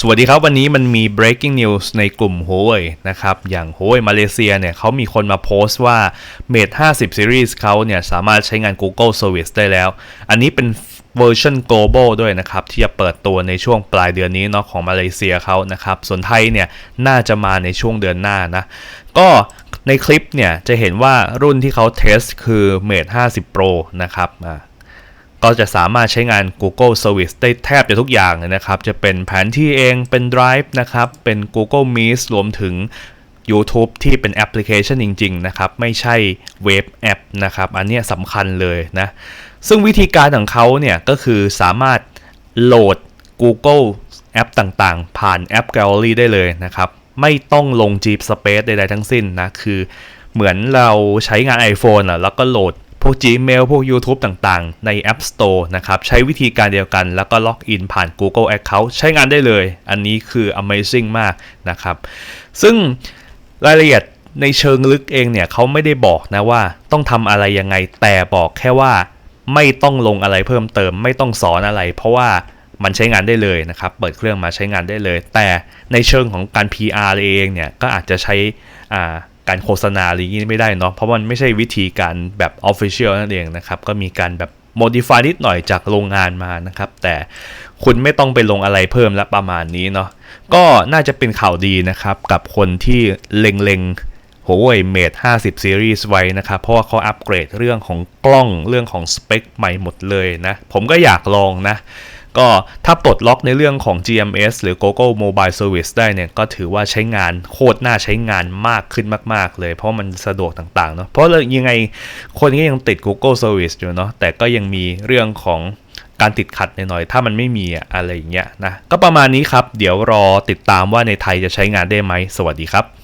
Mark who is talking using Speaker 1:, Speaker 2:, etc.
Speaker 1: สวัสดีครับ วันนี้มันมี breaking news ในกลุ่ม Huawei นะครับ อย่าง Huawei มาเลเซียเนี่ยเขามีคนมาโพสต์ว่า Mate 50 Series เขาเนี่ยสามารถใช้งาน Google Service ได้แล้ว อันนี้เป็นเวอร์ชัน global ด้วยนะครับ ที่จะเปิดตัวในช่วงปลายเดือนนี้เนาะของมาเลเซียเขานะครับ ส่วนไทยเนี่ยน่าจะมาในช่วงเดือนหน้านะ ก็ในคลิปเนี่ยจะเห็นว่ารุ่นที่เขาเทสคือ Mate 50 Pro นะครับ ก็จะสามารถใช้งาน Google Service ได้แทบจะทุกอย่างเลยนะครับ จะเป็นแผนที่เองเป็น Drive นะครับ เป็น Google Meet รวมถึง YouTube ที่เป็นแอปพลิเคชันจริง ๆ นะครับ ไม่ใช่เว็บแอปนะครับ อันนี้สำคัญเลยนะ ซึ่งวิธีการของเขาเนี่ย ก็คือสามารถโหลด Google แอปต่างๆ ผ่านแอป Gallery ได้เลยนะครับ ไม่ต้องลง Jeep Space ใดๆทั้งสิ้นนะ คือเหมือนเราใช้งาน iPhone อะแล้วก็โหลด พวก Gmail พวก YouTube ต่างๆ ใน App Store นะครับ ใช้วิธีการเดียวกันแล้วก็ล็อกอินผ่าน Google Account ใช้งานได้เลย อันนี้คือ Amazing มากนะครับ ซึ่งรายละเอียดในเชิงลึกเองเนี่ยเขาไม่ได้บอกนะว่าต้องทำอะไรยังไงแต่บอกแค่ว่าไม่ต้องลงอะไรเพิ่มเติม ไม่ต้องสอนอะไร เพราะว่ามันใช้งานได้เลยนะครับ เปิดเครื่องมาใช้งานได้เลย แต่ในเชิงของการ PR เองเนี่ยก็อาจจะใช้อ่า การโฆษณาอะไรอย่างนี้ไม่ได้เนาะเพราะมันไม่ใช่วิธีการแบบ Official นั่นเองนะครับ ก็มีการแบบ modify นิดหน่อยจากโรงงานมานะครับ แต่คุณไม่ต้องไปลงอะไรเพิ่มและประมาณนี้เนาะก็น่าจะเป็นข่าวดีนะครับ กับคนที่เล็งๆ Huawei Mate 50 Series ไว้นะครับ เพราะว่าเขาอัปเกรดเรื่องของกล้องเรื่องของสเปคใหม่หมดเลยนะ ผมก็อยากลองนะ ก็ถ้าปลดล็อกในเรื่องของ GMS หรือ Google Mobile Service ได้เนี่ย ก็ถือว่าใช้งานโคตรน่าใช้งานมากขึ้นมาก ๆ เลย เพราะมันสะดวกต่าง ๆ เนาะเพราะยังไงคนก็ยังติด Google Service อยู่เนาะแต่ก็ยังมีเรื่องของการติดขัดหน่อยๆ ถ้ามันไม่มีอะไรอย่างเงี้ยนะ ก็ประมาณนี้ครับ เดี๋ยวรอติดตามว่าในไทยจะใช้งานได้ไหม สวัสดีครับ